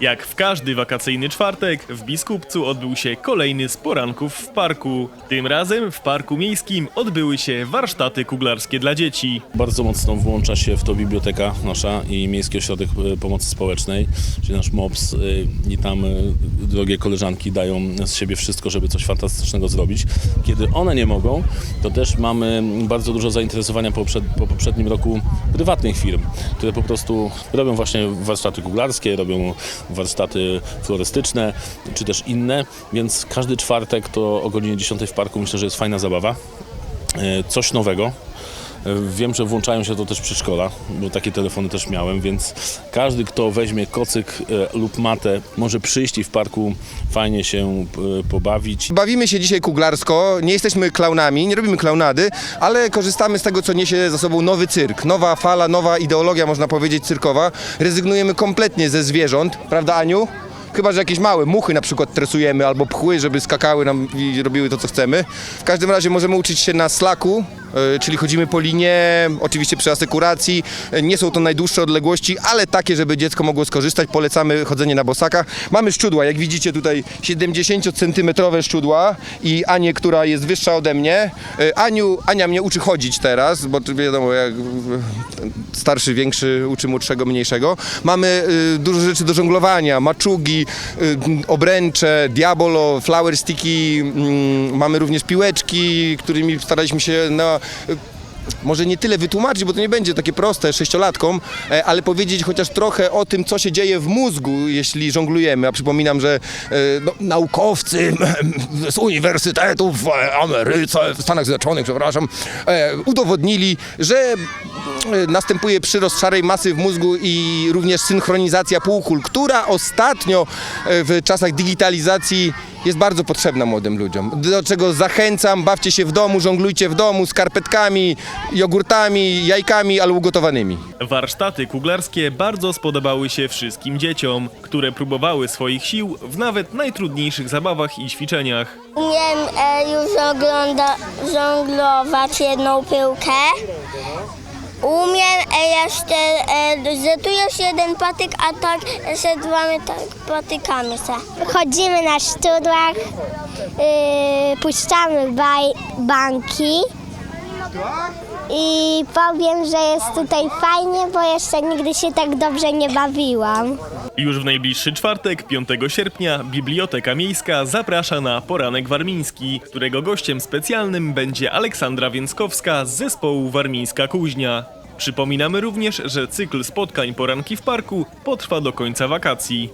Jak w każdy wakacyjny czwartek, w Biskupcu odbył się kolejny z poranków w parku. Tym razem w parku miejskim odbyły się warsztaty kuglarskie dla dzieci. Bardzo mocno włącza się w to biblioteka nasza i Miejski Ośrodek e, Pomocy Społecznej, czyli nasz MOPS e, i tam e, drogie koleżanki dają z siebie wszystko, żeby coś fantastycznego zrobić. Kiedy one nie mogą, to też mamy bardzo dużo zainteresowania po, po poprzednim roku prywatnych firm, które po prostu robią właśnie warsztaty kuglarskie, robią warsztaty florystyczne, czy też inne, więc każdy czwartek to o godzinie 10 w parku myślę, że jest fajna zabawa, e, coś nowego. Wiem, że włączają się to też przedszkola, bo takie telefony też miałem, więc każdy, kto weźmie kocyk e, lub matę, może przyjść i w parku fajnie się e, pobawić. Bawimy się dzisiaj kuglarsko, nie jesteśmy klaunami, nie robimy klaunady, ale korzystamy z tego, co niesie za sobą nowy cyrk. Nowa fala, nowa ideologia, można powiedzieć, cyrkowa. Rezygnujemy kompletnie ze zwierząt, prawda Aniu? Chyba, że jakieś małe muchy na przykład tresujemy albo pchły, żeby skakały nam i robiły to, co chcemy. W każdym razie możemy uczyć się na slaku, czyli chodzimy po linie, oczywiście przy asekuracji. E, Nie są to najdłuższe odległości, ale takie, żeby dziecko mogło skorzystać. Polecamy chodzenie na bosakach. Mamy szczudła, jak widzicie tutaj 70-centymetrowe szczudła i Anię, która jest wyższa ode mnie. E, Aniu, Ania mnie uczy chodzić teraz, bo wiadomo, jak e, starszy, większy uczy młodszego, mniejszego. Mamy e, dużo rzeczy do żonglowania, maczugi, e, obręcze, diabolo, flower sticky. mm, Mamy również piłeczki, którymi staraliśmy się na może nie tyle wytłumaczyć, bo to nie będzie takie proste sześciolatkom, e, ale powiedzieć chociaż trochę o tym, co się dzieje w mózgu, jeśli żonglujemy. A przypominam, że e, no, naukowcy z uniwersytetów w Ameryce, w Stanach Zjednoczonych, przepraszam, e, udowodnili, że e, następuje przyrost szarej masy w mózgu i również synchronizacja półkul, która ostatnio e, w czasach digitalizacji jest bardzo potrzebna młodym ludziom. Do czego zachęcam, bawcie się w domu, żonglujcie w domu skarpetkami, jogurtami, jajkami albo gotowanymi. Warsztaty kuglarskie bardzo spodobały się wszystkim dzieciom, które próbowały swoich sił w nawet najtrudniejszych zabawach i ćwiczeniach. Umiem e, już ogląda, żonglować jedną piłkę. Umiem e, jeszcze, że tu jest jeden patyk, a tak jeszcze tak, patykami se. Chodzimy na szczudłach, yy, puszczamy baj, banki. I powiem, że jest tutaj fajnie, bo jeszcze nigdy się tak dobrze nie bawiłam. Już w najbliższy czwartek, 5 sierpnia, Biblioteka Miejska zaprasza na Poranek Warmiński, którego gościem specjalnym będzie Aleksandra Więckowska z zespołu Warmińska Kuźnia. Przypominamy również, że cykl spotkań Poranki w Parku potrwa do końca wakacji.